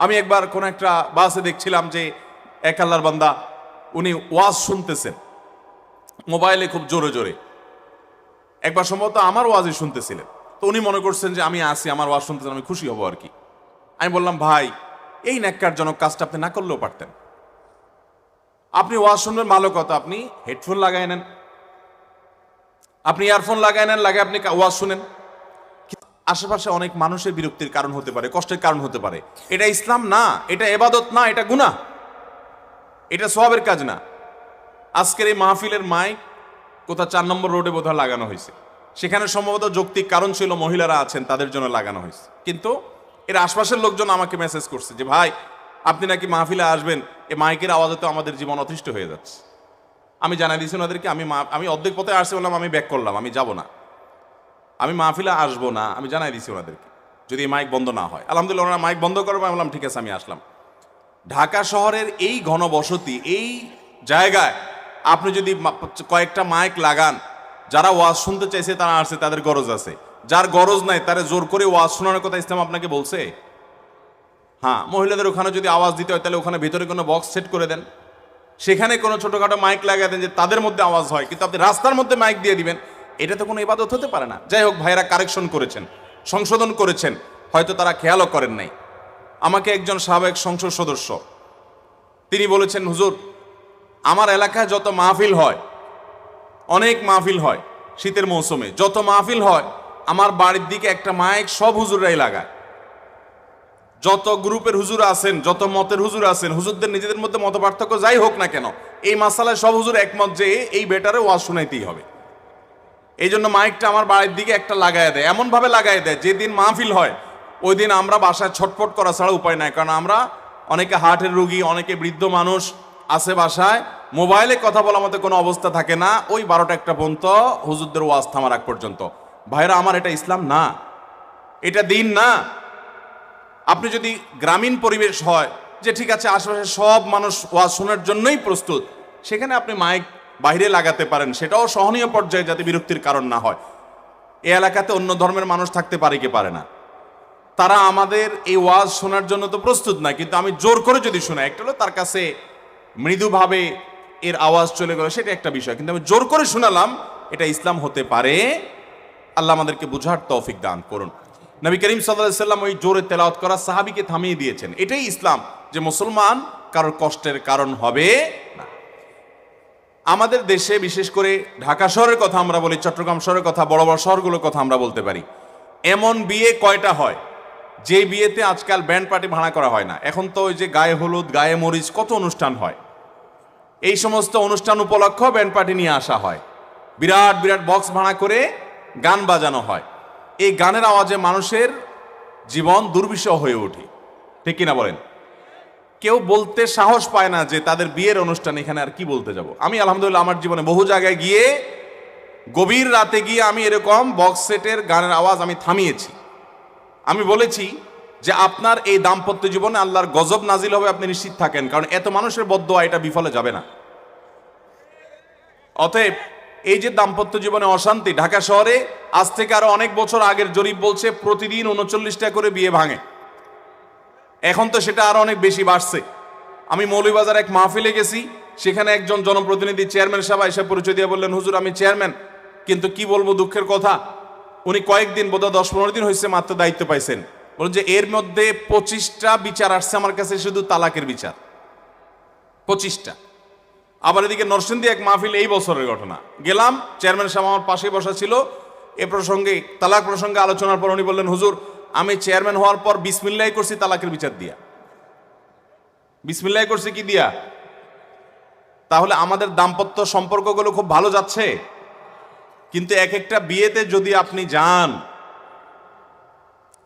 আমি একবার কোন একটা বাসে দেখছিলাম যে এক আল্লাহর বান্দা, উনি ওয়াজ শুনতেছেন। মোবাইলে খুব জোরে জোরে। একবার সম্ভবত আমার ওয়াজই শুনতেছিলেন। তো উনি মনে করছেন যে আমি আসি আমার ওয়াজ শুনতেছেন, আমি খুশি হব আর কি। আমি বললাম, ভাই, এই ন্যাক্কারজনক কাজটা আপনি না করলেও পারতেন। আপনি ওয়াজ শুনবেন, ভালো কথা, আপনি হেডফোন লাগাই নেন। আপনি ইয়ারফোন লাগাই নেন লাগে আপনি ওয়াজ শুনেন। আশেপাশে অনেক মানুষের বিরক্তির কারণ হতে পারে, কষ্টের কারণ হতে পারে। এটা ইসলাম না, এটা এবাদত না, এটা গুনাহ। এটা সবের কাজ না। আজকের এই মাহফিলের মাইক কোথা চার নম্বর রোডে বোধহয় লাগানো হয়েছে। সেখানে সম্ভবত যৌক্তিক কারণ ছিল মহিলারা আছেন, তাদের জন্য লাগানো হয়েছে। কিন্তু এর আশপাশের লোকজন আমাকে মেসেজ করছে যে, ভাই, আপনি নাকি মাহফিলে আসবেন? এ মাইকের আওয়াজে তো আমাদের জীবন অতিষ্ঠ হয়ে যাচ্ছে। আমি জানাই দিয়েছি ওনাদেরকে, আমি আমি অর্ধেক পথে আসছি বললাম, আমি ব্যাক করলাম, আমি যাব না। আমি মাহফিলে আসব না, আমি জানাই দিছি ওনাদেরকে, যদি মাইক বন্ধ না হয়। আলহামদুলিল্লাহ, ওনারা মাইক বন্ধ করব, আমি বললাম, ঠিক আছে, আমি আসলাম। ঢাকা শহরের এই ঘনবসতি, এই জায়গায় আপনি যদি কয়েকটা মাইক লাগান, যারা ওয়াজ শুনতে চাইছে, তারা আসছে, তাদের গরজ আছে। যার গরজ নাই, তারা জোর করে ওয়াজ শোনানোর কথা ইসলাম আপনাকে বলছে? হ্যাঁ মহিলাদের ওখানে যদি আওয়াজ দিতে হয়, তাহলে ওখানে ভিতরে কোনো বক্স সেট করে দেন। সেখানে কোনো ছোটোখাটো মাইক লাগিয়ে দেন যে তাদের মধ্যে আওয়াজ হয়, কিন্তু আপনি রাস্তার মধ্যে মাইক দিয়ে দিবেন। এটা তো কোনো ইবাদত হতে পারে না। যাই হোক ভাইরা কারেকশন করেছেন, সংশোধন করেছেন, হয়তো তারা খেয়ালও করেন নাই। আমাকে একজন সাবেক সংসদ সদস্য, তিনি বলেছেন, হুজুর, আমার এলাকায় যত মাহফিল হয়, অনেক মাহফিল হয় শীতের মৌসুমে, যত মাহফিল হয়, আমার বাড়ির দিকে একটা মাইক সব হুজুররাই লাগায়। যত গ্রুপের হুজুর আছেন, যত মতের হুজুর আছেন, হুজুরদের নিজেদের মধ্যে মত পার্থক্য যাই হোক না কেন, এই মাসালায় সব হুজুর একমত যে এই বেটারে ওয়াজ শোনাইতেই হবে। এই জন্য মাইকটা আমার বাড়ির দিকে একটা লাগায় দেয় এমন ভাবে লাগায় দেয়, যেদিন মাহফিল হয় ওই দিন আমরা বাসায় ছটফট করা ছাড়া উপায় নাই, কারণ আমরা অনেকে হার্টের রুগী, অনেকে বৃদ্ধ মানুষ আছে বাসায়, মোবাইলে কথা বলার মতো কোনো অবস্থা থাকে না, ওই বারোটা একটা পর্যন্ত হুজুরদের ওয়াজ থামার আগ পর্যন্ত। ভাইরা, আমার এটা ইসলাম না, এটা দিন না। আপনি যদি গ্রামীণ পরিবেশ হয়, যে ঠিক আছে, আশেপাশে সব মানুষ ওয়াজ শোনার জন্যই প্রস্তুত, সেখানে আপনি মাইক বাইরে লাগাতে পারেন, সেটাও সহনীয় পর্যায়ে যাতে বিরক্তির কারণ না হয়। এ এলাকাতে অন্য ধর্মের মানুষ থাকতে পারে কি পারে না। তারা আমাদের এই ওয়াজ শোনার জন্য তো প্রস্তুত না, কিন্তু আমি জোর করে যদি শোনাই, একটা হলো তার কাছে মৃদুভাবে এর আওয়াজ চলে গেল, সেটা একটা বিষয়। কিন্তু আমি জোর করে শোনালাম, এটা ইসলাম হতে পারে। আল্লাহ আমাদেরকে বুঝার তৌফিক দান করুন। নবী করিম সাল্লাহ সাল্লাম ওই জোরে তেলাওয়াত করা সাহাবিকে থামিয়ে দিয়েছেন। এটাই ইসলাম, যে মুসলমান কারোর কষ্টের কারণ হবে না। আমাদের দেশে, বিশেষ করে ঢাকা শহরের কথা আমরা বলি, চট্টগ্রাম শহরের কথা, বড় বড় শহরগুলোর কথা আমরা বলতে পারি, এমন বিয়ে কয়টা হয়? যে বিয়েতে আজকাল ব্যান্ড পার্টি ভাড়া করা হয় না। এখন তো ওই যে গায়ে হলুদ, গায়ে মরিচ, কত অনুষ্ঠান হয়? এই সমস্ত অনুষ্ঠান উপলক্ষ ব্যান্ড পার্টি নিয়ে আসা হয়। বিরাট বিরাট বক্স ভাড়া করে গান বাজানো হয়। এই গানের আওয়াজে মানুষের জীবন দুর্বিষহ হয়ে ওঠে। ঠিক কিনা বলেন? কেউ বলতে সাহস পায় না যে তাদের বিয়ের অনুষ্ঠান এখানে আর কি বলতে যাব। আমি আলহামদুলিল্লাহ আমার জীবনে বহু জায়গায় গিয়ে গভীর রাতে গিয়ে আমি এরকম বক্স সেটের গানের আওয়াজ আমি থামিয়েছি। আমি বলেছি যে আপনার এই দাম্পত্য জীবনে আল্লাহর গজব নাজিল হবে, আপনি নিশ্চিত থাকেন, কারণ এত মানুষের বদোয়া এটা বিফলে যাবে না। অতএব এই যে দাম্পত্য জীবনে অশান্তি ঢাকা শহরে, আজ থেকে আরও অনেক বছর আগের জরিপ বলছে, প্রতিদিন উনচল্লিশটা করে বিয়ে ভাঙে। এখন তো সেটা আরও অনেক বেশি বাড়ছে। আমি মৌলভীবাজার এক মাহফিলে গেছি, সেখানে একজন জনপ্রতিনিধি চেয়ারম্যান সাহেব এসে পরিচয় দিয়ে বললেন, হুজুর, আমি চেয়ারম্যান, কিন্তু কি বলব দুঃখের কথা, উনি কয়েকদিন, বোধহয় দশ পনেরো দিন হয়েছে মাত্র দায়িত্ব পাইছেন। বলুন যে এর মধ্যে পঁচিশটা বিচার আসছে, আমার কাছে শুধু তালাকের বিচার। পঁচিশটা। আবার এদিকে নরসিংদী এক মাহফিল এই বছরের ঘটনা। গেলাম, চেয়ারম্যান সাহেব আমার পাশে বসা ছিল। এ প্রসঙ্গে, তালাক প্রসঙ্গে আলোচনার পর উনি বললেন, হুজুর আমি চেয়ারম্যান হওয়ার পর বিসমিল্লাই করছি তালাকের বিচার দিয়া। বিসমিল্লাই করছি কি দিয়া? তাহলে আমাদের দাম্পত্য সম্পর্কগুলো খুব ভালো যাচ্ছে। কিন্তু এক একটা বিয়েতে যদি আপনি যান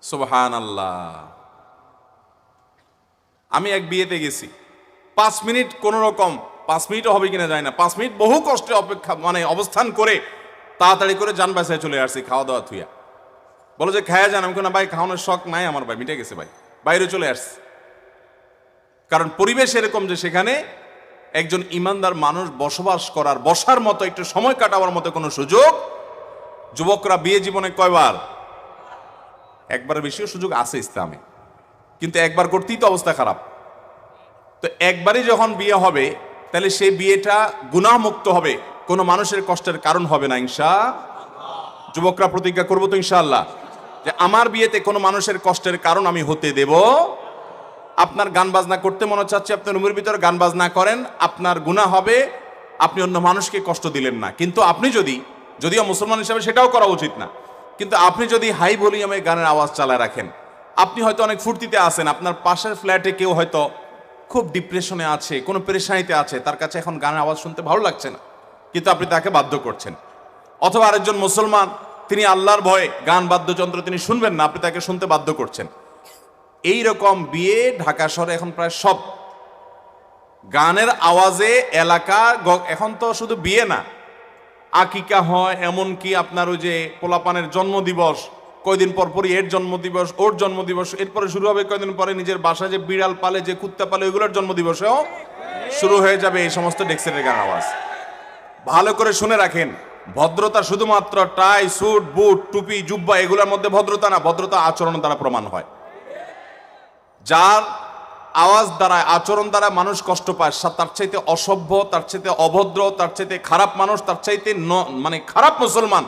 সুবহান আল্লাহ আমি এক বিয়েতে গেছি। পাঁচ মিনিট কোন রকম, পাঁচ মিনিটও হবে কিনা যায় না। পাঁচ মিনিট বহু কষ্টে অপেক্ষা মানে অবস্থান করে তাড়াতাড়ি করে যান বাসায় চলে আসছি খাওয়া দাওয়া থুইয়া। বলো যে খায়া যান, আমি কোনো ভাই, খাওয়ানোর শখ নাই আমার ভাই, মিটে গেছে ভাই। বাইরে চলে আসছে। কারণ পরিবেশ এরকম যে সেখানে একজন ইমানদার মানুষ বসবাস করার, বসার মতো একটু সময় কাটাবার মতো কোনো সুযোগ যুবকরা বিয়ে জীবনে কয়বার? একবার বেশিও সুযোগ আছে ইসলামে। কিন্তু একবার করতেই তো অবস্থা খারাপ। তো একবারই যখন বিয়ে হবে, তাহলে সেই বিয়েটা গুনাহমুক্ত হবে, কোনো মানুষের কষ্টের কারণ হবে না, ইনশা যুবকরা প্রতিজ্ঞা করব তো ইনশাআল্লাহ যে আমার বিয়েতে কোনো মানুষের কষ্টের কারণ আমি হতে দেব। আপনার গান বাজনা করতে মনে চাচ্ছে আপনি রুমের ভিতরে গান বাজনা করেন, আপনার গুনাহ হবে, আপনি অন্য মানুষকে কষ্ট দিলেন না। কিন্তু আপনি যদি, যদিও মুসলমান হিসাবে সেটাও করা উচিত না, কিন্তু আপনি যদি হাই ভলিউমে গানের আওয়াজ চালায় রাখেন, আপনি হয়তো অনেক ফুর্তিতে আছেন, আপনার পাশের ফ্ল্যাটে কেউ হয়তো খুব ডিপ্রেশনে আছে, কোনো পেরেশানিতে আছে, তার কাছে এখন গানের আওয়াজ শুনতে ভালো লাগছে না, কিন্তু আপনি তাকে বাধ্য করছেন। অথবা আরেকজন মুসলমান তিনি আল্লাহর ভয়ে গান বাদ্যযন্ত্র তিনি শুনবেন না, আপনি তাকে শুনতে বাধ্য করছেন। এই রকম বিয়ে ঢাকা শহরে এখন প্রায় সব। গানের আওয়াজে এলাকা এখন তো শুধু বিয়ে না। আকিকা হয়, এমনকি আপনার ওই যে পোলাপানের জন্মদিবস, কয়দিন পর পরই এর জন্মদিবস, ওর জন্মদিবস, এরপরে শুরু হবে কয়দিন পরে নিজের বাসায় যে বিড়াল পালে, যে কুত্তা পালে, ওইগুলোর জন্মদিবসেও শুরু হয়ে যাবে এই সমস্ত ডেক্সের গান আওয়াজ। ভালো করে শুনে রাখেন। ভদ্রতা শুধুমাত্র টাই, স্যুট, বুট, টুপি, জুব্বা, এগুলোর মধ্যে ভদ্রতা না, ভদ্রতা আচরণ দ্বারা প্রমাণ হয়। যার আওয়াজ দ্বারা, আচরণ দ্বারা মানুষ কষ্ট পায় তার চাইতে অসভ্য, তার চাইতে অভদ্র, তার চাইতে খারাপ মানুষ, তার চাইতে মানে খারাপ মুসলমান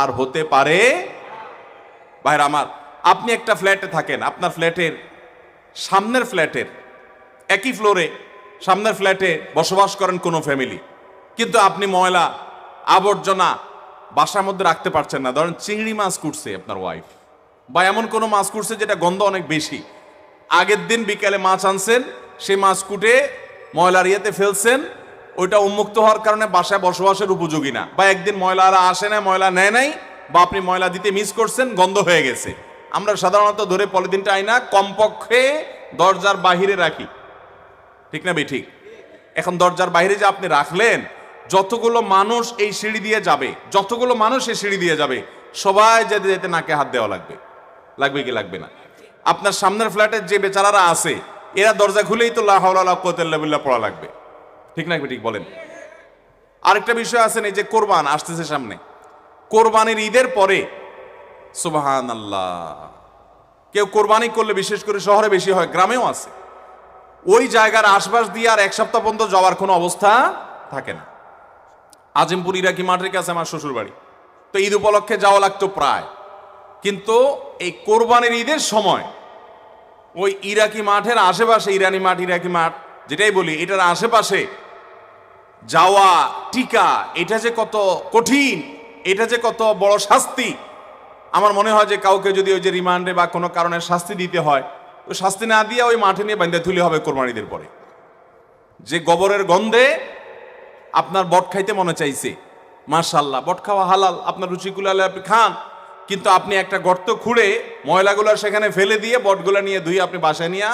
আর হতে পারে। ভাইরা আমার, আপনি একটা ফ্ল্যাটে থাকেন, আপনার ফ্ল্যাটের সামনের ফ্ল্যাটের, একই ফ্লোরে সামনের ফ্ল্যাটে বসবাস করেন কোনো ফ্যামিলি। কিন্তু আপনি ময়লা আবর্জনা বাসার মধ্যে রাখতে পারছেন না। ধরেন চিংড়ি মাছ কুটছে আপনার ওয়াইফ বা এমন কোনো মাছ কুটছে যেটা গন্ধ অনেক বেশি। আগের দিন বিকালে মাছ আনছেন, সেই মাছ কুটে ময়লার ইয়েতে ফেলছেন, ওইটা উন্মুক্ত হওয়ার কারণে বাসায় বসবাসের উপযোগী না। বা একদিন ময়লারা আসে না ময়লা নেয় নাই, বা আপনি ময়লা দিতে মিস করছেন, গন্ধ হয়ে গেছে। আমরা সাধারণত ধরে পলিথিনটা আইনা কমপক্ষে দরজার বাহিরে রাখি। ঠিক না বে ঠিক? এখন দরজার বাইরে যে আপনি রাখলেন যতগুলো মানুষ এই সিঁড়ি দিয়ে যাবে, যতগুলো মানুষ এই সিঁড়ি দিয়ে যাবে, সবাই যেতে যেতে নাকে হাত দেওয়া লাগবে। লাগবে কি লাগবে না? আপনার সামনের ফ্ল্যাটের যে বেচারারা আছে, এরা দরজা খুলেই তো লাহাউল্লাহ পড়া লাগবে। ঠিক না ঠিক বলেন? আরেকটা বিষয় আছে এই যে কোরবান আসতেছে সামনে। কোরবানির ঈদের পরে সুবাহান আল্লাহ কেউ কোরবানি করলে বিশেষ করে শহরে বেশি হয়, গ্রামেও আছে। ওই জায়গার আশপাশ দিয়ে আর এক সপ্তাহ পর্যন্ত যাওয়ার কোনো অবস্থা থাকে না। আজিমপুর ইরাকি মাঠের কাছে আমার শ্বশুর বাড়ি তো ঈদ উপলক্ষে যাওয়া লাগতো প্রায়। কিন্তু এই কোরবানির ঈদের সময় ওই ইরাকি মাঠের আশেপাশে, ইরানি মাঠ, ইরাকি মাঠ, যেটাই বলি, এটার আশেপাশে যাওয়া টিকা, এটা যে কত কঠিন, এটা যে কত বড় শাস্তি, আমার মনে হয় যে কাউকে যদি ওই যে রিমান্ডে বা কোনো কারণে শাস্তি দিতে হয়, তো শাস্তি না দিয়ে ওই মাঠে নিয়ে বান্ধে তুলে হবে কোরবানিদের পরে। যে গোবরের গন্ধে আপনার বট খাইতে মনে চাইছে। মার্শাল্লাহ বট খাওয়া হালাল, আপনার রুচিগুলো আপনি খান। কিন্তু আপনি একটা গর্ত খুঁড়ে ময়লাগুলো সেখানে ফেলে দিয়ে বটগুলো নিয়ে ধুয়ে আপনি বাসায় নিয়ে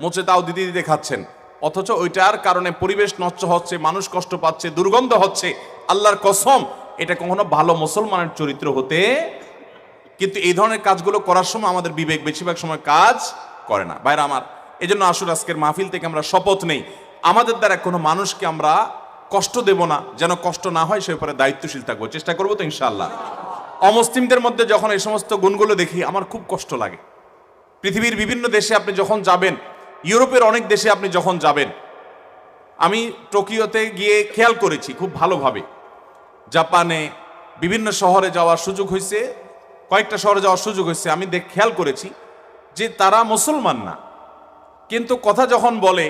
মোচে তাও দিতে দিতে খাচ্ছেন। অথচ ওইটার কারণে পরিবেশ নষ্ট হচ্ছে, মানুষ কষ্ট পাচ্ছে, দুর্গন্ধ হচ্ছে। আল্লাহর কসম, এটা কখনো ভালো মুসলমানের চরিত্র হতে কিন্তু এই ধরনের কাজগুলো করার সময় আমাদের বিবেক বেশিরভাগ সময় কাজ করে না। বাইরে আমার, এজন্য জন্য আসলে আজকের মাহফিল থেকে আমরা শপথ নেই। আমাদের দ্বারা কোনো মানুষকে আমরা কষ্ট দেব না, যেন কষ্ট না হয়, সে ব্যাপারে দায়িত্বশীল থাকব। চেষ্টা করব তো ইনশাল্লাহ অমুসলিমদের মধ্যে যখন এই সমস্ত গুণগুলো দেখি, আমার খুব কষ্ট লাগে। পৃথিবীর বিভিন্ন দেশে আপনি যখন যাবেন, ইউরোপের অনেক দেশে আপনি যখন যাবেন, আমি টোকিওতে গিয়ে খেয়াল করেছি খুব ভালোভাবে। জাপানে বিভিন্ন শহরে যাওয়ার সুযোগ হয়েছে, কয়েকটা শহরে যাওয়ার সুযোগ হয়েছে, আমি দেখ, খেয়াল করেছি যে তারা মুসলমান না। কিন্তু কথা যখন বলে,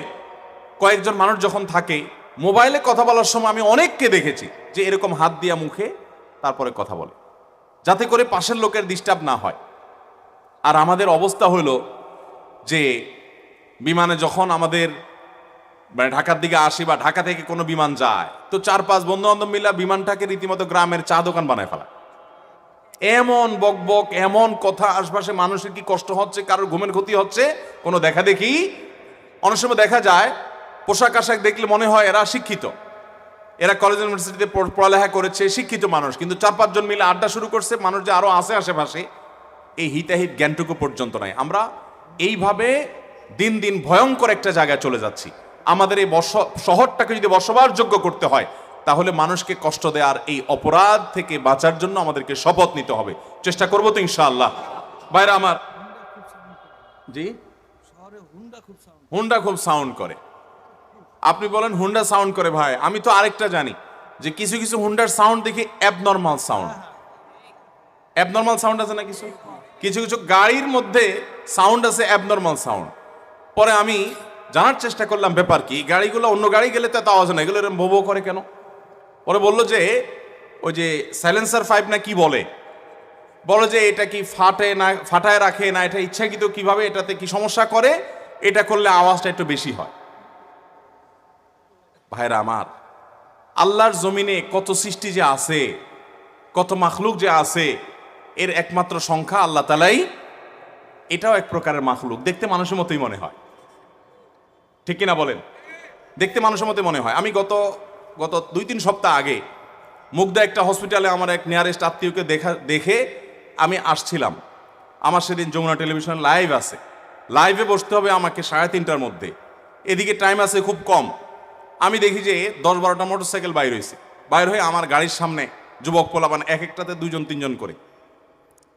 কয়েকজন মানুষ যখন থাকে মোবাইলে কথা বলার সময় আমি অনেককে দেখেছি যে এরকম হাত দিয়া মুখে তারপরে কথা বলে, যাতে করে পাশের লোকের ডিস্টার্ব না হয়। আর আমাদের অবস্থা হলো যে বিমানে যখন আমাদের মানে ঢাকার দিকে আসি বা ঢাকা থেকে কোনো বিমান যায়, তো চার পাঁচ বন্ধু বান্ধব মিলা বিমানটাকে রীতিমতো গ্রামের চা দোকান বানায় ফেলা এমন বকবক, এমন কথা, আশপাশে মানুষের কি কষ্ট হচ্ছে, কারোর ঘুমের ক্ষতি হচ্ছে, কোনো দেখা দেখি? অনেক সময় দেখা যায় পোশাক আশাক দেখলে মনে হয় এরা শিক্ষিত। এরা কলেজ ইউনিভার্সিটিতে পড়- পড়ালেখা করেছে শিক্ষিত মানুষ। কিন্তু চার পাঁচজন মিলে আড্ডা শুরু করছে মানুষ যে আরও আছে আশেপাশে এই হিতাহিত জ্ঞানটুকু পর্যন্ত নাই। আমরা এইভাবে দিন দিন ভয়ঙ্কর একটা জায়গায় চলে যাচ্ছি। আমাদের এই বস শহরটাকে যদি বসবাসযোগ্য করতে হয় তাহলে মানুষকে কষ্ট দেওয়ার এই অপরাধ থেকে বাঁচার জন্য আমাদেরকে শপথ নিতে হবে। চেষ্টা করব তো ইনশাআল্লাহ। বাইরে আমার জি? হুন্ডা খুব সাউন্ড করে। আপনি বলেন হুন্ডা সাউন্ড করে ভাই, আমি তো আরেকটা জানি, যে কিছু কিছু হুন্ডার সাউন্ড দেখি অ্যাবনর্মাল সাউন্ড অ্যাবনর্মাল সাউন্ড আছে না কিছু? কিছু কিছু গাড়ির মধ্যে সাউন্ড আছে অ্যাবনর্মাল সাউন্ড পরে আমি জানার চেষ্টা করলাম ব্যাপার কি, গাড়িগুলো অন্য গাড়ি গেলে তো এত আওয়াজ না, এগুলো এরকম ভো ভো করে কেন? পরে বলল যে, ওই যে সাইলেন্সার ফাইভ না কি বলে? বলে যে এটা কি ফাটে না, ফাটায় রাখে না, এটা ইচ্ছাকৃত কীভাবে, এটাতে কি সমস্যা করে? এটা করলে আওয়াজটা একটু বেশি হয়। ভাইরা আমার, আল্লাহর জমিনে কত সৃষ্টি যে আছে, কত মাখলুক যে আছে, এর একমাত্র সংখ্যা আল্লাহ তালাই, এটাও এক প্রকারের মাখলুক। দেখতে মানুষের মতোই মনে হয়। ঠিক কিনা বলেন? দেখতে মানুষের মতো মনে হয়। আমি গত গত দুই তিন সপ্তাহ আগে মুগদা একটা হসপিটালে আমার এক নিয়ারেস্ট আত্মীয়কে দেখা, দেখে আমি আসছিলাম। আমার সেদিন যমুনা টেলিভিশন লাইভ আছে। লাইভে বসতে হবে আমাকে সাড়ে তিনটার মধ্যে। এদিকে টাইম আছে খুব কম। আমি দেখি যে দশ বারোটা মোটরসাইকেল বাইর হয়েছে। বাইর হয়ে আমার গাড়ির সামনে যুবক পোলাপান এক একটাতে দুজন তিনজন করে।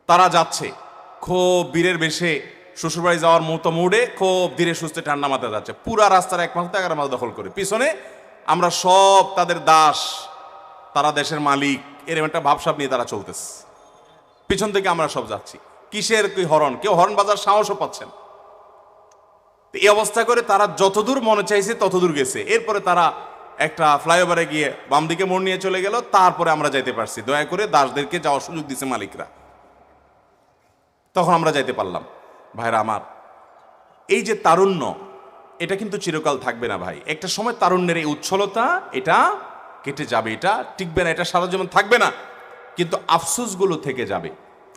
তারা যাচ্ছে। খুব বীরের বেশে শ্বশুরবাড়ি যাওয়ার মতো মুডে খুব ধীরে সুস্থে ঠান্ডা মাথায় যাচ্ছে। পুরা রাস্তার এক মাথা এগারো মাথা দখল করে। পিছনে আমরা সব তাদের দাস, তারা দেশের মালিক এরকম একটা ভাবসাব নিয়ে তারা চলতেছে। পিছন থেকে আমরা সব যাচ্ছি। কিসের কি হরণ? কেউ হরণ বাজার সাহসও পাচ্ছেন এই অবস্থা করে তারা যতদূর মনে চাইছে ততদূর গেছে। এরপরে তারা একটা ফ্লাইওভারে গিয়ে বাম দিকে মোড় নিয়ে চলে গেল, তারপরে আমরা যাইতে পারছি। দয়া করে দাসদেরকে যাওয়ার সুযোগ দিছে মালিকরা। তখন আমরা যাইতে পারলাম। ভাইরা আমার, এই যে তারুণ্য, এটা কিন্তু চিরকাল থাকবে না ভাই। একটা সময় তারুণ্যের এই উচ্ছলতা, এটা কেটে যাবে, এটা টিকবে না, এটা সারা জীবন থাকবে না। কিন্তু আফসোসগুলো থেকে যাবে,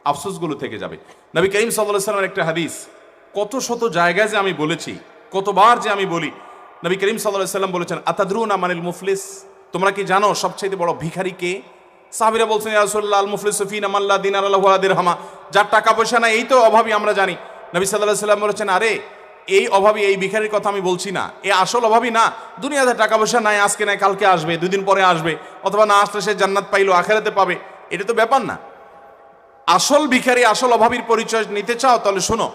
আফসোসগুলো থেকে যাবে। নবী করিম সাল্লাহ সাল্লামের একটা হাদিস কত শত জায়গায় যে আমি বলেছি, কতবার যে আমি বলি, নবী করিম সাল্লাহ সাল্লাম বলেছেন, আতাদরুন আমানিল মুফলিস? তোমরা কি জানো সবচাইতে বড় ভিখারি কে? সাহাবিরা বলছেন রাসূলুল্লাহ, আল মুফলিস ফিনা মাল্লা দিনার আল্লাহু আলা দিরহামা। যার টাকা পয়সা নাই, এই তো অভাবই আমরা জানি। নবী আলাইহি সাল্লাম বলেছেন, আরে, এই অভাবী এই ভিখারির কথা আমি বলছি না। এ আসল অভাবী না। দুনিয়াতে টাকা পয়সা নাই, আজকে নাই, কালকে আসবে, দুদিন পরে আসবে, অথবা না আসলে সে জান্নাত পাইলো, আখেরাতে পাবে। এটা তো ব্যাপার না। আসল ভিখারি, আসল অভাবীর পরিচয় নিতে চাও, তাহলে শোনো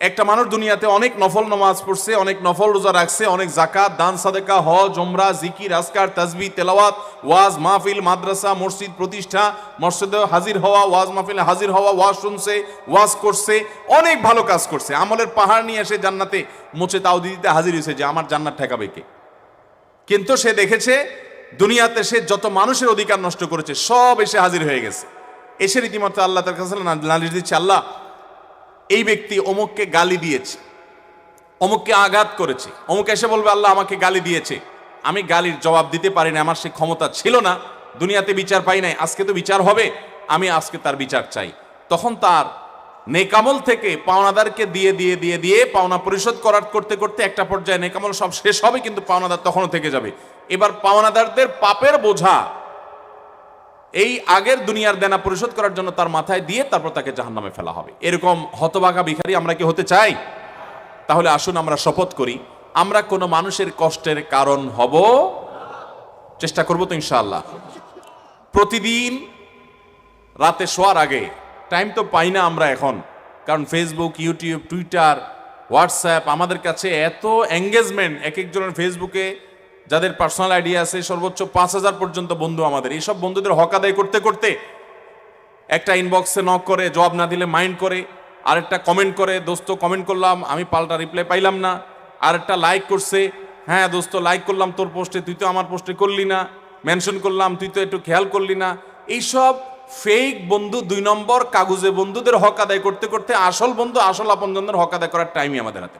একটা মানুষ দুনিয়াতে অনেক নফল নমাজ পড়ছে, অনেক নফল রোজা রাখছে, অনেক জাকাত দান, সাদেকা, হজ জমরা জিকির আসকার তাজবি তেলাওয়াত, ওয়াজ, মাহফিল, মাদ্রাসা, মসজিদ, প্রতিষ্ঠা, মসজিদে হাজির হওয়া, ওয়াজ মাহফিলে হাজির হওয়া, ওয়াজ শুনছে, ওয়াজ করছে, অনেক ভালো কাজ করছে। আমলের পাহাড় নিয়ে এসে জান্নাতে মুছে তাও দিতে হাজির হয়েছে যে, আমার জান্নাত ঠেকাবে কে? কিন্তু সে দেখেছে, দুনিয়াতে সে যত মানুষের অধিকার নষ্ট করেছে, সব এসে হাজির হয়ে গেছে। এসে রীতিমতো আল্লাহ তার কাছে নালিশ দিচ্ছে, আল্লাহ এই ব্যক্তি অমুককে গালি দিয়েছে, অমুককে আঘাত করেছে, অমুক এসে বলবে, আল্লাহ আমাকে গালি দিয়েছে। আমি গালির জবাব দিতে পারি না আমার সে ক্ষমতা ছিল না, দুনিয়াতে বিচার পাই নাই, আজকে তো বিচার হবে, আমি আজকে তার বিচার চাই। তখন তার নেকামল থেকে পাওনাদারকে দিয়ে দিয়ে দিয়ে দিয়ে পাওনা পরিশোধ করার করতে করতে একটা পর্যায়ে নেকামল সব শেষ হবে, কিন্তু পাওনাদার তখনও থেকে যাবে। এবার পাওনাদারদের পাপের বোঝা এই আগের দুনিয়ার দেনা পরিশোধ করার জন্য তার মাথায় দিয়ে তারপর তাকে জাহান্নামে ফেলা হবে। এরকম হতবাগা ভিখারি আমরা কি হতে চাই? তাহলে আসুন আমরা শপথ করি, আমরা কোনো মানুষের কষ্টের কারণ হব? চেষ্টা করব তো ইনশাআল্লাহ। প্রতিদিন রাতে শোয়ার আগে টাইম তো পাই না আমরা এখন, কারণ ফেসবুক ইউটিউব টুইটার হোয়াটসঅ্যাপ আমাদের কাছে এত এঙ্গেজমেন্ট এক একজনের ফেসবুকে যাদের পার্সোনাল আইডিয়া আছে, সর্বোচ্চ পাঁচ হাজার পর্যন্ত বন্ধু আমাদের। এইসব বন্ধুদের হক আদায় করতে করতে একটা ইনবক্সে নক করে, জবাব না দিলে মাইন্ড করে, আরেকটা কমেন্ট করে, দোস্ত কমেন্ট করলাম, আমি পাল্টা রিপ্লাই পাইলাম না। আরেকটা লাইক করছে হ্যাঁ দোস্ত লাইক করলাম তোর পোস্টে তুই তো আমার পোস্টে করলি না। মেনশন করলাম, তুই তো একটু খেয়াল করলি না। এইসব ফেক বন্ধু, দুই নম্বর কাগজে বন্ধুদের হক আদায় করতে করতে আসল বন্ধু, আসল আপনজনদের হক আদায় করার টাইমই আমাদের হাতে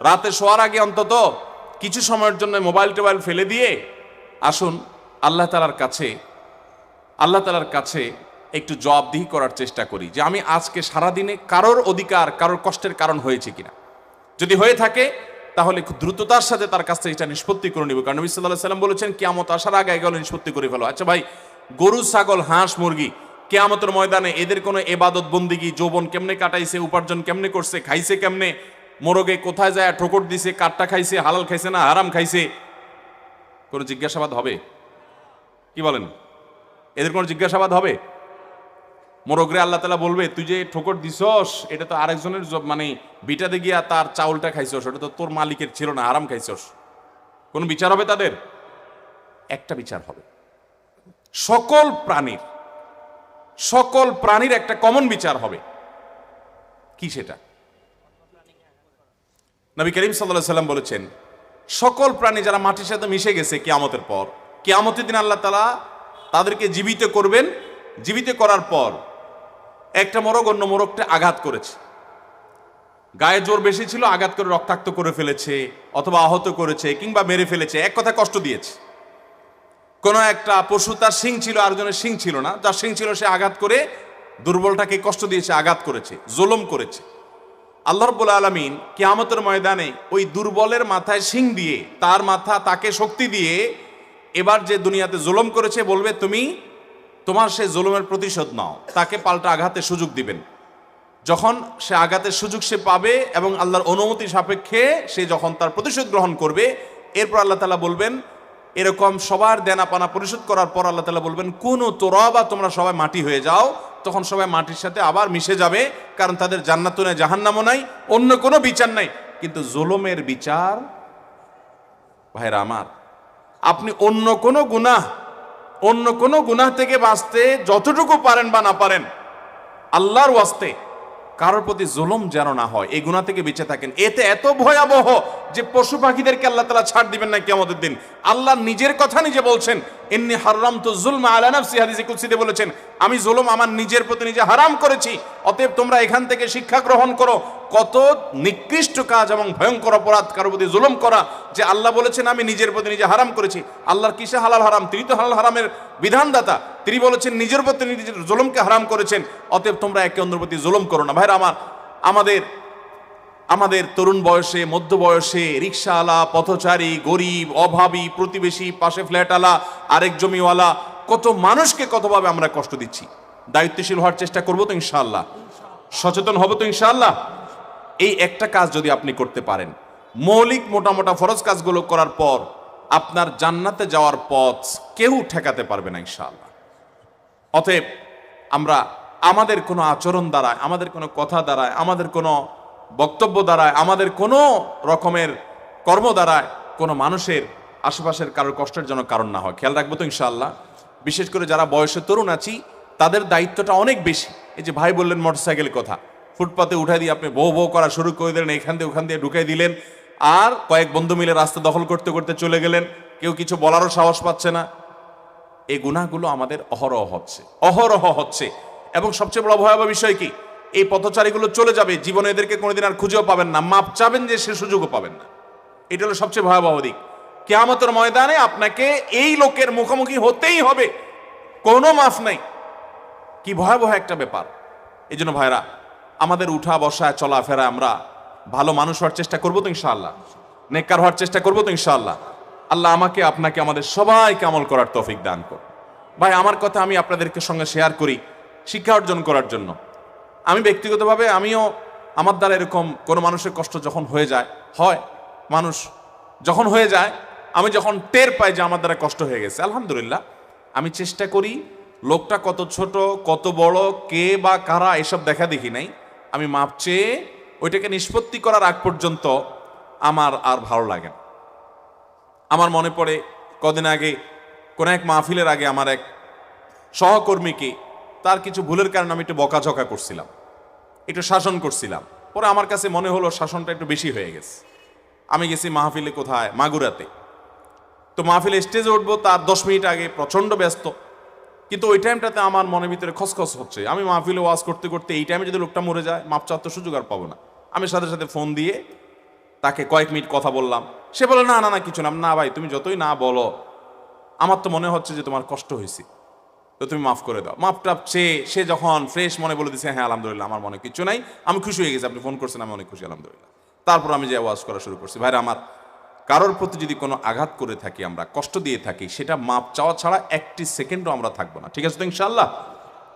রাতে শোয়ার আগে অন্তত কিছু সময়ের জন্য মোবাইল টোবাইল ফেলে দিয়ে আসুন, আল্লাহ তালার কাছে, আল্লাহ তালার কাছে একটু জবাবদিহি করার চেষ্টা করি যে আমি আজকে সারাদিনে কারোর অধিকার, কারোর কষ্টের কারণ হয়েছে কিনা। যদি হয়ে থাকে, তাহলে খুব দ্রুততার সাথে তার কাছ থেকে এটা নিষ্পত্তি করে নিব। কারণ নবী সাল্লাহ সাল্লাম বলেছেন, কিয়ামত আসার আগে গেল নিষ্পত্তি করে ফেলো। আচ্ছা ভাই, গরু, ছাগল, হাঁস, মুরগি, কেয়ামতের ময়দানে এদের কোনো এবাদত বন্দিগি যৌবন কেমনে কাটাইছে, উপার্জন কেমনে করছে, খাইছে কেমনে মোরগে কোথায় যায়, ঠোকর দিছে, কাঠটা খাইছে, হালাল খাইছে না, হারাম খাইছে? কোনো জিজ্ঞাসাবাদ হবে? কি বলেন? এদের কোনো জিজ্ঞাসাবাদ হবে? মোরগরে আল্লাহ তালা বলবে, তুই যে ঠোকর দিছস, এটা তো আরেকজনের মানে বিটাতে গিয়া তার চাউলটা খাইছস, ওটা তো তোর মালিকের ছিল না আরাম খাইছস। কোন বিচার হবে তাদের? একটা বিচার হবে। সকল প্রাণীর সকল প্রাণীর একটা কমন বিচার হবে। কি সেটা? নবী করিম সাল্লাহ সাল্লাম বলেছেন, সকল প্রাণী যারা মাটির সাথে মিশে গেছে কেয়ামতের পর, কেয়ামতের দিন আল্লাহ তালা তাদেরকে জীবিত করবেন। জীবিত করার পর একটা মোরগ অন্য মোরগটা আঘাত করেছে। গায়ে জোর বেশি ছিল, আঘাত করে রক্তাক্ত করে ফেলেছে অথবা আহত করেছে কিংবা মেরে ফেলেছে, এক কথা কষ্ট দিয়েছে। কোনো একটা পশু তার শিং ছিল, আরেকজনের শিং ছিল না। যার শিং ছিল, সে আঘাত করে দুর্বলটাকে কষ্ট দিয়েছে, আঘাত করেছে, জোলম করেছে। আল্লাহ রব্বুল আলমিন কিয়ামতের ময়দানে ওই দুর্বলের মাথায় শিং দিয়ে, তার মাথা তাকে শক্তি দিয়ে এবার যে দুনিয়াতে জুলুম করেছে, বলবে, তুমি তোমার সে জুলুমের প্রতিশোধ নাও। তাকে পাল্টা আঘাতের সুযোগ দিবেন। যখন সে আঘাতের সুযোগ সে পাবে এবং আল্লাহর অনুমতি সাপেক্ষে সে যখন তার প্রতিশোধ গ্রহণ করবে, এরপর আল্লাহ তালা বলবেন এরকম সবার দেনা পানা পরিশোধ করার পর আল্লাহ তালা বলবেন, কোন তোরা বা তোমরা সবাই মাটি হয়ে যাও। তখন সবাই মাটির সাথে আবার মিশে যাবে, কারণ তাদের জান্নাতও নাই, জাহান্নামও নাই, অন্য কোনো বিচার নাই। কিন্তু জোলমের বিচার, ভাইরা আমার, আপনি অন্য কোনো গুনাহ, অন্য কোনো গুনাহ থেকে বাঁচতে যতটুকু পারেন বা না পারেন, আল্লাহর ওয়াস্তে কারোর প্রতি জুলুম যেন না হয়, এই গুণা থেকে বেঁচে থাকেন। এতে এত ভয়াবহ যে পশু পাখিদেরকে আল্লাহ তালা ছাড় দিবেন না কেমতের দিন। আল্লাহ নিজের কথা নিজে বলছেন এমনি হারাম তো জুলম আলানাফসি হাদিসে কুৎসিতে বলেছেন, আমি জুলুম আমার নিজের প্রতি নিজে হারাম করেছি, অতএব তোমরা এখান থেকে শিক্ষা গ্রহণ করো কত নিকৃষ্ট কাজ এবং ভয়ঙ্কর অপরাধ, কারোর প্রতি জুলুম করা, যে আল্লাহ বলেছেন, আমি নিজের প্রতি নিজে হারাম করেছি। আল্লাহর কিসে হালাল হারাম? তিনি তো হালাল হারামের বিধানদাতা। তিনি বলেছেন, নিজের প্রতি নিজের জুলুমকে হারাম করেছেন, অতএব তোমরা একে অন্যের প্রতি জুলুম করো না। ভাইরা, আমার, আমাদের আমাদের তরুণ বয়সে, মধ্য বয়সে রিক্সাওয়ালা পথচারী, গরিব, অভাবী, প্রতিবেশী, পাশে ফ্ল্যাটওয়ালা, আরেক জমিওয়ালা, কত মানুষকে কতভাবে আমরা কষ্ট দিচ্ছি? দায়িত্বশীল হওয়ার চেষ্টা করব তো ইনশাআল্লাহ। সচেতন হব তো ইনশাআল্লাহ। এই একটা কাজ যদি আপনি করতে পারেন, মৌলিক মোটা মোটা ফরজ কাজগুলো করার পর আপনার জান্নাতে যাওয়ার পথ কেউ ঠেকাতে পারবে না ইনশাআল্লাহ। অতএব আমরা আমাদের কোনো আচরণ দ্বারায়, আমাদের কোনো কথা দ্বারায়, আমাদের কোনো বক্তব্য দ্বারায়, আমাদের কোনো রকমের কর্ম দ্বারায় কোনো মানুষের আশেপাশের কারোর কষ্টের জন্য কারণ না হয়। খেয়াল রাখব তো ইনশাআল্লাহ। বিশেষ করে যারা বয়সে তরুণ আছি, তাদের দায়িত্বটা অনেক বেশি। এই যে ভাই বললেন মোটরসাইকেলের কথা ফুটপাতে উঠাই দিয়ে আপনি বউ বউ করা শুরু করে দিলেন, এখান দিয়ে ওখান দিয়ে ঢুকাই দিলেন। আর কয়েক বন্ধু মিলে রাস্তা দখল করতে করতে চলে গেলেন। কেউ কিছু বলারও সাহস পাচ্ছে না। এই গুণাগুলো আমাদের অহরহ হচ্ছে অহরহ হচ্ছে। এবং সবচেয়ে বড় ভয়াবহ বিষয় কি? এই পথচারীগুলো চলে যাবে, জীবনে এদেরকে কোনোদিন আর খুঁজেও পাবেন না, মাপ চাবেন যে সে সুযোগও পাবেন না। এটা হলো সবচেয়ে ভয়াবহ দিক। কেয়ামতের ময়দানে আপনাকে এই লোকের মুখোমুখি হতেই হবে, কোনো মাফ নাই। কি ভয়াবহ একটা ব্যাপার। এই জন্য ভাইরা আমাদের উঠা বসায় চলাফেরা আমরা ভালো মানুষ হওয়ার চেষ্টা করব তো ইনশাআল্লাহ। নেককার হওয়ার চেষ্টা করব তো ইনশাআল্লাহ। আল্লাহ আমাকে, আপনাকে, আমাদের সবাইকে আমল করার তৌফিক দান কর ভাই, আমার কথা আমি আপনাদেরকে সঙ্গে শেয়ার করি শিক্ষা অর্জন করার জন্য। আমি ব্যক্তিগতভাবে আমিও আমার দ্বারা এরকম কোনো মানুষের কষ্ট যখন হয়ে যায়, হয়, মানুষ যখন হয়ে যায়, আমি যখন টের পাই যে আমার দ্বারা কষ্ট হয়ে গেছে, আলহামদুলিল্লাহ, আমি চেষ্টা করি লোকটা কত ছোট, কত বড়, কে বা কারা এসব দেখা দেখি নাই আমি মাপ চেয়ে ওইটাকে নিষ্পত্তি করার আগ পর্যন্ত আমার আর ভালো লাগে না। আমার মনে পড়ে কদিন আগে, কোন এক মাহফিলের আগে আমার এক সহকর্মীকে তার কিছু ভুলের কারণে আমি একটু বকাঝকা করছিলাম। একটু শাসন করছিলাম। পরে আমার কাছে মনে হলো শাসনটা একটু বেশি হয়ে গেছে। আমি গেছি মাহফিলে কোথায়? মাগুরাতে। তো মাহফিলে স্টেজে উঠবো, তার দশ মিনিট আগে প্রচণ্ড ব্যস্ত। কিন্তু ওই টাইমটাতে আমার মনের ভিতরে খসখস হচ্ছে। আমি মাহফিলে ওয়াজ করতে করতে এই টাইমে যদি লোকটা মরে যায় মাপ চাওয়ার তো সুযোগ আর পাবো না। আমি সাথে সাথে ফোন দিয়ে তাকে কয়েক মিনিট কথা বললাম। সে বলে, না না না, কিছু না। না ভাই, তুমি যতই না বলো, আমার তো মনে হচ্ছে যে তোমার কষ্ট হয়েছে। তো তুমি মাফ করে দাও। মাফ টাপ চেয়ে সে যখন ফ্রেশ মনে বলে দিছে হ্যাঁ আলহামদুলিল্লাহ, আমার মনে কিছু নাই। আমি খুশি হয়ে গেছি, আপনি ফোন করছেন, আমি অনেক খুশি, আলহামদুলিল্লাহ। তারপর আমি যে ওয়াজ করা শুরু করছি। ভাইরা, আমার কারোর প্রতি যদি কোনো আঘাত করে থাকি আমরা, কষ্ট দিয়ে থাকি, সেটা মাপ চাওয়া ছাড়া একটি সেকেন্ডও আমরা থাকব না। ঠিক আছে তো ইনশাল্লাহ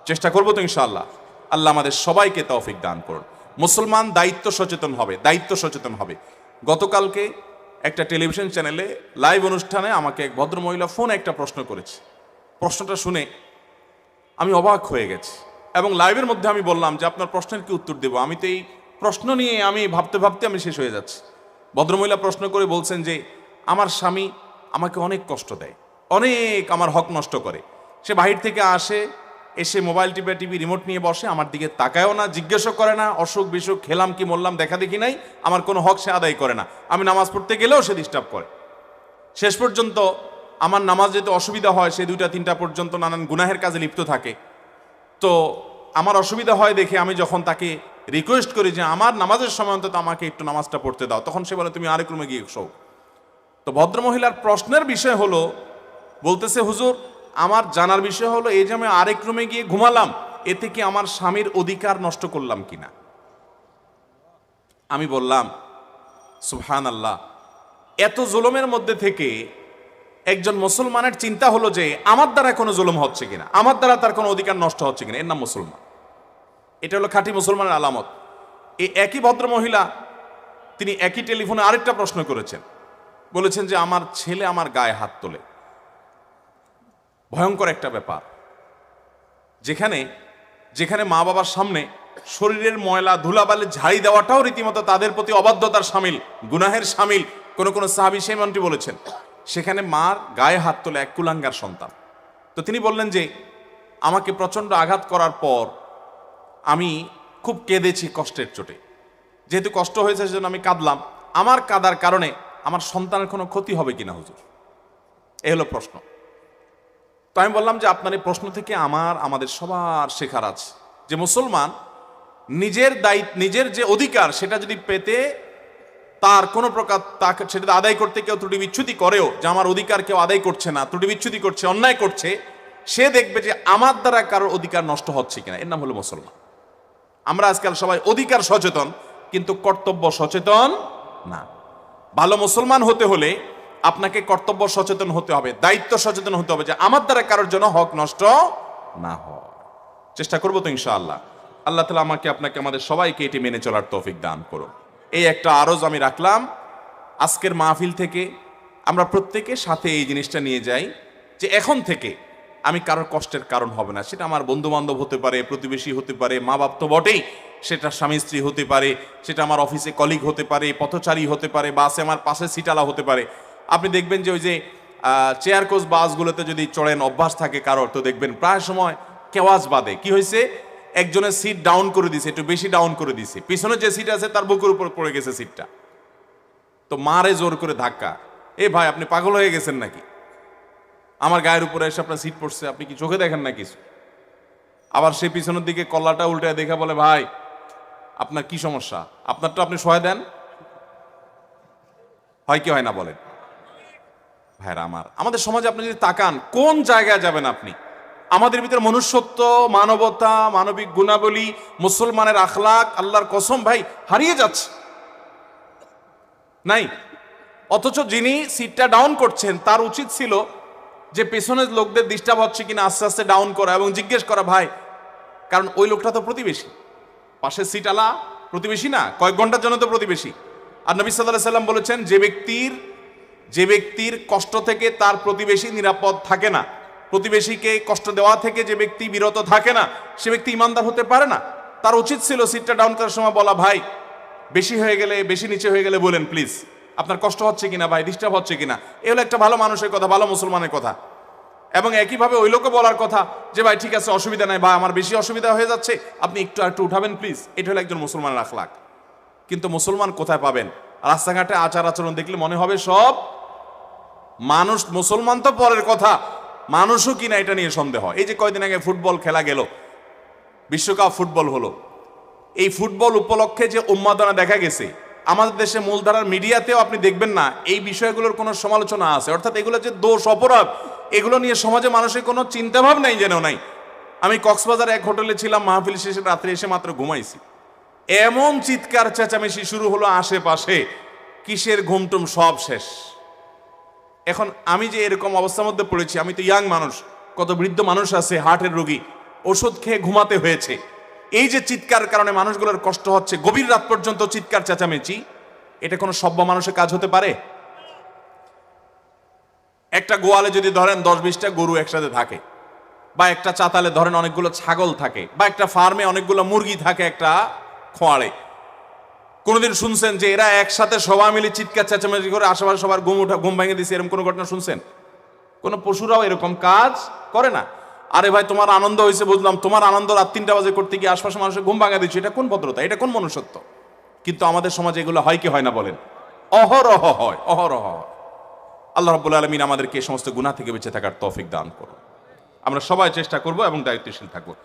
চেষ্টা করব তো ইনশাল্লাহ আল্লাহ আমাদের সবাইকে তৌফিক দান করুন। মুসলমান দায়িত্ব সচেতন হবে, দায়িত্ব সচেতন হবে। গতকালকে একটা টেলিভিশন চ্যানেলে লাইভ অনুষ্ঠানে আমাকে এক ভদ্রমহিলা ফোনে একটা প্রশ্ন করেছে। প্রশ্নটা শুনে আমি অবাক হয়ে গেছি। এবং লাইভের মধ্যে আমি বললাম যে, আপনার প্রশ্নের কি উত্তর দেব? আমি তো এই প্রশ্ন নিয়ে আমি ভাবতে ভাবতে আমি শেষ হয়ে যাচ্ছি। ভদ্রমহিলা প্রশ্ন করে বলছেন যে, আমার স্বামী আমাকে অনেক কষ্ট দেয়, অনেক আমার হক নষ্ট করে। সে বাহির থেকে আসে, এসে মোবাইল টিপে টিভি রিমোট নিয়ে বসে, আমার দিকে তাকায়ও না, জিজ্ঞেসও করে না, অসুখ বিসুখ, খেলাম কি মরলাম দেখা দেখি নাই, আমার কোনো হক সে আদায় করে না। আমি নামাজ পড়তে গেলেও সে ডিস্টার্ব করে। শেষ পর্যন্ত আমার নামাজ যেতে অসুবিধা হয়, সে দুইটা তিনটা পর্যন্ত নানান গুনাহের কাজে লিপ্ত থাকে। তো আমার অসুবিধা হয় দেখে আমি যখন তাকে রিকোয়েস্ট করি যে আমার নামাজের সময় অন্তত আমাকে একটু নামাজটা পড়তে দাও। তখন সে বলে, তুমি আরেক রুমে গিয়ে শো তো ভদ্রমহিলার প্রশ্নের বিষয় হলো, বলতেছে, হুজুর, আমার জানার বিষয় হলো এই যে আমি আরেক রুমে গিয়ে ঘুমালাম, এতে কি আমার স্বামীর অধিকার নষ্ট করলাম কিনা? আমি বললাম সুহান আল্লাহ এত জুলুমের মধ্যে থেকে একজন মুসলমানের চিন্তা হলো যে আমার দ্বারা কোনো জুলুম হচ্ছে কিনা? আমার দ্বারা তার কোনো অধিকার নষ্ট হচ্ছে কিনা? এর নাম মুসলমান। এটা হলো খাঁটি মুসলমানের আলামত। এই একই ভদ্র মহিলা তিনি একই টেলিফোনে আরেকটা প্রশ্ন করেছেন। বলেছেন যে, আমার ছেলে আমার গায়ে হাত তোলে। ভয়ঙ্কর একটা ব্যাপার। যেখানে যেখানে মা বাবার সামনে শরীরের ময়লা, ধুলাবালি, ঝাড়ি দেওয়াটাও রীতিমতো তাদের প্রতি অবাধ্যতার সামিল, গুনাহের সামিল, কোনো কোনো সাহাবি সেমনটি বলেছেন। সেখানে মার গায়ে হাত তোলে এক কুলাঙ্গার সন্তান। তো তিনি বললেন যে, আমাকে প্রচণ্ড আঘাত করার পর আমি খুব কেঁদেছি কষ্টের চোটে। যেহেতু কষ্ট হয়েছে সেজন্য আমি কাঁদলাম। আমার কাদার কারণে আমার সন্তানের কোনো ক্ষতি হবে কিনা হুজুর? এ হলো প্রশ্ন। তো আমি বললাম যে আপনার এই প্রশ্ন থেকে আমার, আমাদের সবার শেখার আছে। যে মুসলমান নিজের দায়িত্ব, নিজের যে অধিকার সেটা যদি পেতে তার কোনো প্রকার তাকে সেটা আদায় করতে কেউ ত্রুটি বিচ্ছুতি করেও, যে আমার অধিকার কেউ আদায় করছে না, ত্রুটি বিচ্ছুতি করছে, অন্যায় করছে, সে দেখবে যে আমার দ্বারা কারোর অধিকার নষ্ট হচ্ছে কিনা। এর নাম হলো মুসলমান। আমরা আজকাল সবাই অধিকার সচেতন, কিন্তু কর্তব্য সচেতন না। ভালো মুসলমান হতে হলে আপনাকে কর্তব্য সচেতন হতে হবে, দায়িত্ব সচেতন হতে হবে যে আমার দ্বারা কারোর জন্য হক নষ্ট না হয়। চেষ্টা করব তো ইনশাআল্লাহ। আল্লাহ তালা আমাকে, আপনাকে, আমাদের সবাইকে এটি মেনে চলার তৌফিক দান করুন এই একটা আরজ আমি রাখলাম। আজকের মাহফিল থেকে আমরা প্রত্যেকে সাথে এই জিনিসটা নিয়ে যাই যে এখন থেকে আমি কারোর কষ্টের কারণ হবে না। সেটা আমার বন্ধু বান্ধব হতে পারে, প্রতিবেশী হতে পারে মা বাপ তো বটেই। সেটা স্বামী, স্ত্রী হতে পারে, সেটা আমার অফিসে কলিগ হতে পারে, পথচারী হতে পারে বাসে আমার পাশে সিটালা হতে পারে। আপনি দেখবেন যে ওই যে চেয়ার কোচ বাসগুলোতে যদি চড়েন, অভ্যাস থাকে কারোর, তো দেখবেন প্রায় সময় কেওয়াজ বাদে কি হয়েছে? একজনের সিট ডাউন করে দিছে, একটু বেশি ডাউন করে দিছে। পিছনে যে সিট আছে, তার বুকের উপর পড়ে গেছে সিটটা তো মারে জোর করে ধাক্কা। এ ভাই, আপনি পাগল হয়ে গেছেন নাকি? আমার গায়ের উপরে এসে আপনার সিট পড়ছে, আপনি কি চোখে দেখেন না কিছু? আবার সে পিছনের দিকে কল্লাটা উল্টে দেখে বলে, ভাই, আপনার কি সমস্যা? আপনারটা আপনি সহায় দেন? হয় কি হয় না বলেন? ভাইরা আমার, আমাদের সমাজে আপনি যদি তাকান, কোন জায়গায় যাবেন আপনি? আমাদের ভিতরে মনুষ্যত্ব, মানবতা, মানবিক গুণাবলী, মুসলমানের আখলাক, আল্লাহর কসম, ভাই, হারিয়ে যাচ্ছে। নাই? অথচ যিনি সিটটা ডাউন করছেন, তার উচিত ছিল যে পেছনের লোকদের ডিস্টার্ব হচ্ছে কিনা আস্তে আস্তে ডাউন করা এবং জিজ্ঞেস করা, ভাই, কারণ ওই লোকটা তো প্রতিবেশী। পাশের সিট আলা প্রতিবেশী না, কয়েক ঘণ্টার জন্য তো প্রতিবেশী। আর নবী সাল্লাহ সাল্লাম বলেছেন, যে ব্যক্তির যে ব্যক্তির কষ্ট থেকে তার প্রতিবেশী নিরাপদ থাকে না। প্রতিবেশীকে কষ্ট দেওয়া থেকে যে ব্যক্তি বিরত থাকে না, সে ব্যক্তি ইমানদার হতে পারে না। তার উচিত ছিল সিটটা ডাউন করার সময় বলা, ভাই, বেশি হয়ে গেলে, বেশি নিচে হয়ে গেলে বলেন প্লিজ আপনার কষ্ট হচ্ছে কিনা ভাই ডিস্টার্ব হচ্ছে কিনা, এ হলো একটা ভালো মানুষের কথা, ভালো মুসলমানের কথা। এবং একইভাবে ওই লোকও বলার কথা যে, ভাই, ঠিক আছে, অসুবিধা নাই, বা আমার বেশি অসুবিধা হয়ে যাচ্ছে, আপনি একটু একটু উঠাবেন প্লিজ এটা হলো একজন মুসলমানের আখলাক। কিন্তু মুসলমান কোথায় পাবেন? রাস্তাঘাটে আচার আচরণ দেখলে মনে হবে সব মানুষ, মুসলমান তো পরের কথা, মানুষও কিনা এটা নিয়ে সন্দেহ। এই যে কয়দিন আগে ফুটবল খেলা গেল, বিশ্বকাপ ফুটবল হলো, এই ফুটবল উপলক্ষে যে উন্মাদনা দেখা গেছে আমাদের দেশে মূলধারার মিডিয়াতেও আপনি দেখবেন না, এই বিষয়গুলোর কোনো সমালোচনা আছে। অর্থাৎ এগুলো যে দোষ অপরাধ, এগুলো নিয়ে সমাজে মানুষের কোনো চিন্তাভাব নাই যেন নাই। আমি কক্সবাজার এক হোটেলে ছিলাম, মাহফিল শেষে রাত্রে এসে মাত্র ঘুমাইছি। এমন চিৎকার চেঁচামেচি শুরু হলো আশেপাশে, কিসের ঘুমটুম সব শেষ। এখন আমি যে এরকম অবস্থার মধ্যে পড়েছি, আমি তো ইয়াং মানুষ, কত বৃদ্ধ মানুষ আছে, হার্টের রোগী, ওষুধ খেয়ে ঘুমাতে হয়েছে। এই যে চিৎকার কারণে মানুষগুলোর কষ্ট হচ্ছে, গভীর রাত পর্যন্ত চিৎকার, চেঁচামেচি, এটা কোনো সভ্য মানুষের কাজ হতে পারে? একটা গোয়ালে যদি ধরেন দশ বিশটা গরু একসাথে থাকে, বা একটা চাতালে ধরেন অনেকগুলো ছাগল থাকে, বা একটা ফার্মে অনেকগুলো মুরগি থাকে একটা খোয়াড়ে কোনোদিন শুনছেন যে এরা একসাথে সবাই মিলে চিৎকার, চেঁচামেচি করে আশেপাশে সবার ঘুম উঠা ঘুম ভেঙে দিছে, এরকম কোনো ঘটনা শুনছেন? কোনো পশুরাও এরকম কাজ করে না। আরে ভাই, তোমার আনন্দ হয়েছে, বুঝলাম। তোমার আনন্দ রাত তিনটা বাজে করতে গিয়ে আশপাশে মানুষের ঘুম ভাঙা দিচ্ছে এটা কোন ভদ্রতা? এটা কোন মনুষ্যত্ব? কিন্তু আমাদের সমাজে এগুলো হয় কি, হয় না বলেন? অহরহ হয় অহরহ হয়। আল্লাহ রাব্বুল আলমিন আমাদেরকে এই সমস্ত গুনাহ থেকে বেঁচে থাকার তৌফিক দান করুন। আমরা সবাই চেষ্টা করব এবং দায়িত্বশীল থাকব।